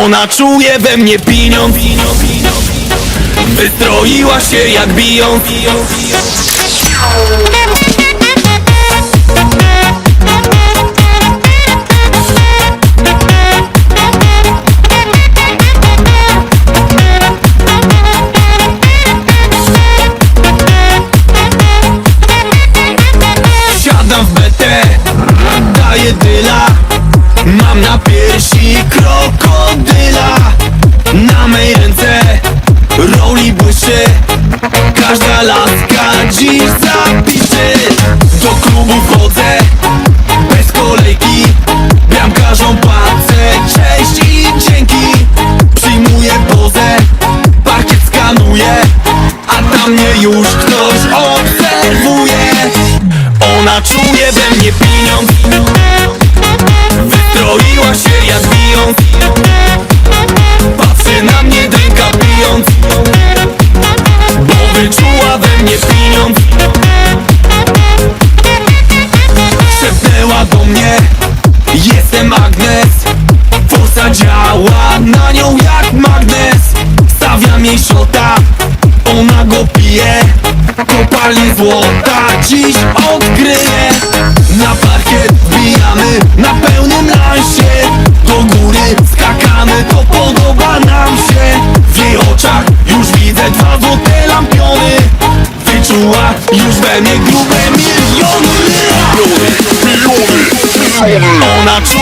Ona czuje we mnie pieniądz. Wystroiła się jak bijąc Siadam A tam mnie już ktoś obserwuje. Ona czuje we mnie pieniądz Wystroiła się jak bijąc Patrzy na mnie drinka pijąc Bo wyczuła we mnie pieniądz Szepnęła do mnie Jestem Agnes Forsa działa na nią jak magnes. Stawiam jej szota Ona go pije Kopalnie złota Dziś odkryje Na parkiet wbijamy Na pełnym lansie. Do góry skakamy To podoba nam się. W jej oczach już widzę Dwa złote lampiony. Wyczuła już we mnie grube miliony. Ona czuje we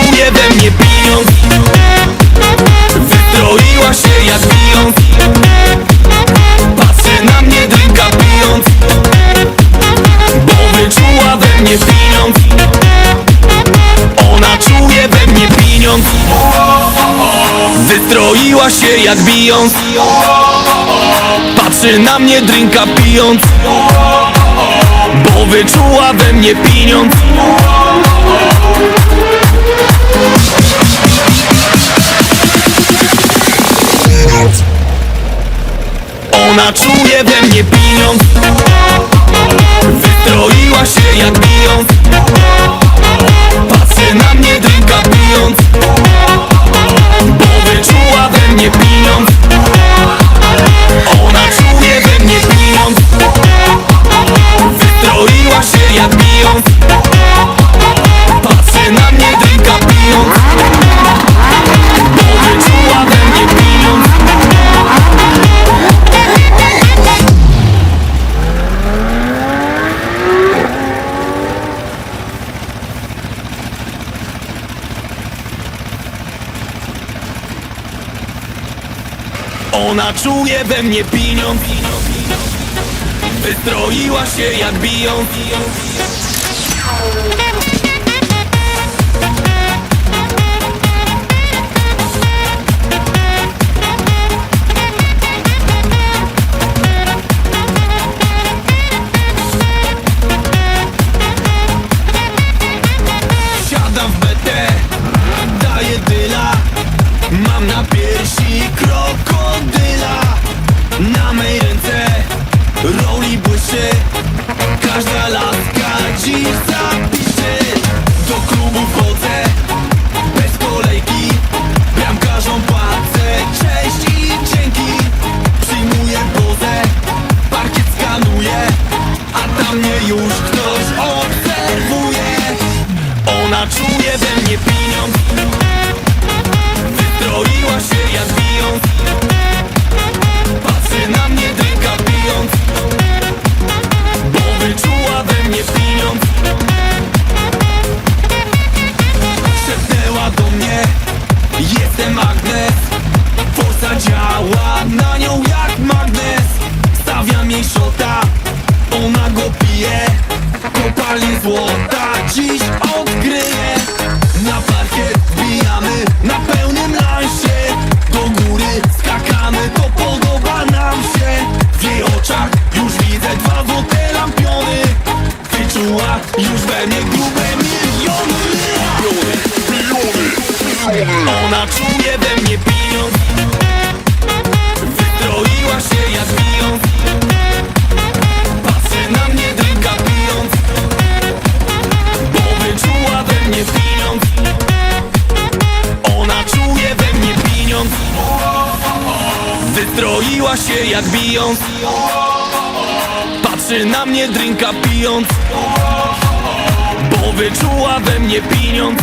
Wystroiła się jak bijąc Patrzy na mnie drinka pijąc. Bo wyczuła we mnie pieniądz. Ona czuje we mnie pieniądz Ona czuje we mnie pieniądz Wystroiła się jak biją dziś zapisze Do klubu wchodzę. Bez kolejki. Bramkarzom płacę. Cześć i dzięki. Przyjmuję pozę, parkiet skanuję A tam mnie już ktoś obserwuje. Ona czuje we mnie pieniądz. Wystroiła się jak bijąc Ona czuje we mnie pieniądz Wystroiła się jak bijąc Patrzy na mnie drinka pijąc. Bo wyczuła we mnie pieniądz Ona czuje we mnie pieniądz Stroiła się jak bijąc Patrzy na mnie drinka pijąc. Bo wyczuła we mnie pieniądz